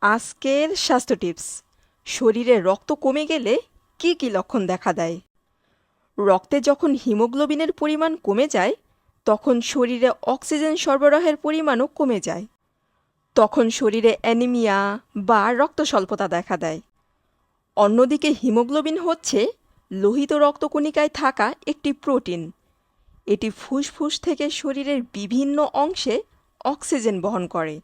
আজকের স্বাস্থ্য টিপস। শরীরে রক্ত কমে গেলে কি কি লক্ষণ দেখা দেয়? রক্তে যখন হিমোগ্লোবিনের পরিমাণ কমে যায়, তখন শরীরে অক্সিজেন সরবরাহের পরিমাণও কমে যায়। তখন শরীরে অ্যানিমিয়া বা রক্ত স্বল্পতা দেখা দেয়। অন্যদিকে হিমোগ্লোবিন হচ্ছে লোহিত রক্তকণিকায় থাকা একটি প্রোটিন। এটি ফুসফুস থেকে শরীরের বিভিন্ন অংশে অক্সিজেন বহন করে।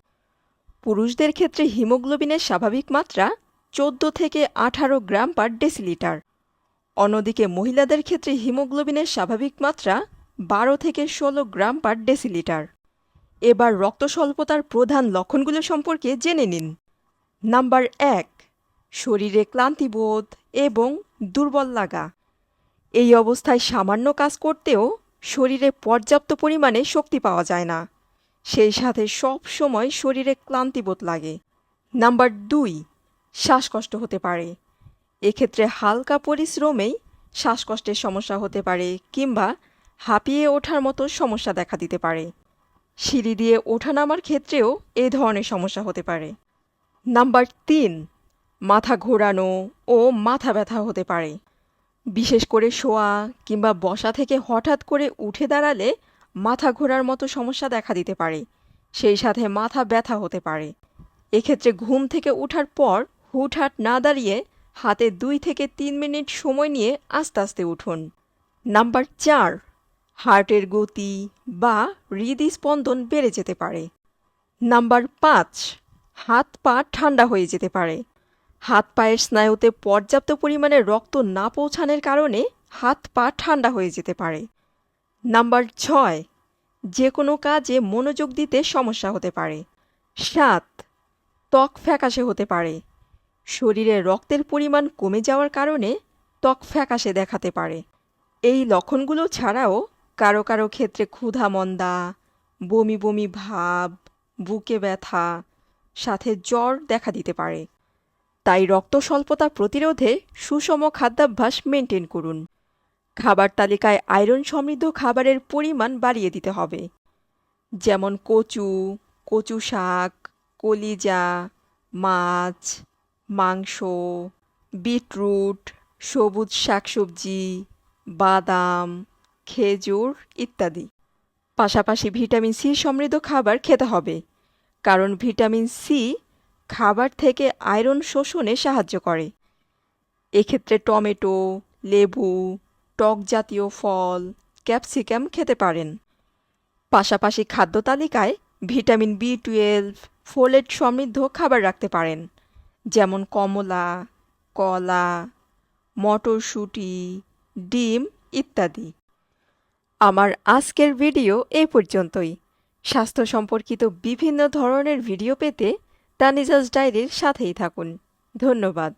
পুরুষদের ক্ষেত্রে হিমোগ্লোবিনের স্বাভাবিক মাত্রা চোদ্দ থেকে আঠারো গ্রাম পার ডেসিলিটার। অন্যদিকে মহিলাদের ক্ষেত্রে হিমোগ্লোবিনের স্বাভাবিক মাত্রা বারো থেকে ষোলো গ্রাম পার ডেসিলিটার। এবার রক্ত স্বল্পতার প্রধান লক্ষণগুলো সম্পর্কে জেনে নিন। নাম্বার এক, শরীরে ক্লান্তিবোধ এবং দুর্বল লাগা। এই অবস্থায় সামান্য কাজ করতেও শরীরে পর্যাপ্ত পরিমাণে শক্তি পাওয়া যায় না। সেই সাথে সব সময় শরীরে ক্লান্তিবোধ লাগে। নাম্বার দুই, শ্বাসকষ্ট হতে পারে। এক্ষেত্রে হালকা পরিশ্রমেই শ্বাসকষ্টের সমস্যা হতে পারে কিংবা হাঁপিয়ে ওঠার মতো সমস্যা দেখা দিতে পারে। সিঁড়ি দিয়ে ওঠানামার ক্ষেত্রেও এ ধরনের সমস্যা হতে পারে। নাম্বার তিন, মাথা ঘোরানো ও মাথা ব্যথা হতে পারে। বিশেষ করে শোয়া কিংবা বসা থেকে হঠাৎ করে উঠে দাঁড়ালে মাথা ঘোরার মতো সমস্যা দেখা দিতে পারে। সেই সাথে মাথা ব্যথা হতে পারে। এক্ষেত্রে ঘুম থেকে ওঠার পর হুটহাট না দাঁড়িয়ে হাতে দুই থেকে তিন মিনিট সময় নিয়ে আস্তে আস্তে উঠুন। নাম্বার চার, হার্টের গতি বা হৃদস্পন্দন বেড়ে যেতে পারে। নাম্বার পাঁচ, হাত পা ঠান্ডা হয়ে যেতে পারে। হাত পায়ের স্নায়ুতে পর্যাপ্ত পরিমাণে রক্ত না পৌঁছানোর কারণে হাত পা ঠান্ডা হয়ে যেতে পারে। নাম্বার ছয়, যে কোনো কাজে মনোযোগ দিতে সমস্যা হতে পারে। সাত, ত্বক ফ্যাকাশে হতে পারে। শরীরে রক্তের পরিমাণ কমে যাওয়ার কারণে ত্বক ফ্যাকাশে দেখাতে পারে। এই লক্ষণগুলো ছাড়াও কারও কারও ক্ষেত্রে ক্ষুধা, মন্দা, বমি বমি ভাব, বুকে ব্যথা, সাথে জ্বর দেখা দিতে পারে। তাই রক্ত স্বল্পতা প্রতিরোধে সুষম খাদ্যাভ্যাস মেনটেন করুন। খাবার তালিকায় আয়রন সমৃদ্ধ খাবারের পরিমাণ বাড়িয়ে দিতে হবে। যেমন কচু কচু শাক, কলিজা, মাছ, মাংস, বিটরুট, সবুজ শাকসবজি, বাদাম, খেজুর ইত্যাদি। পাশাপাশি ভিটামিন সি সমৃদ্ধ খাবার খেতে হবে, কারণ ভিটামিন সি খাবার থেকে আয়রন শোষণে সাহায্য করে। এক্ষেত্রে টমেটো, লেবু টক জাতীয় ফল, ক্যাপসিকাম খেতে পারেন। পাশাপাশি খাদ্য তালিকায় ভিটামিন বি টুয়েলভ, ফোলেট সমৃদ্ধ খাবার রাখতে পারেন, যেমন কমলা, কলা, মটরশুঁটি, ডিম ইত্যাদি। আমার আজকের ভিডিও এই পর্যন্তই। স্বাস্থ্য সম্পর্কিত বিভিন্ন ধরনের ভিডিও পেতে তানিজাজ ডায়েরির সাথেই থাকুন। ধন্যবাদ।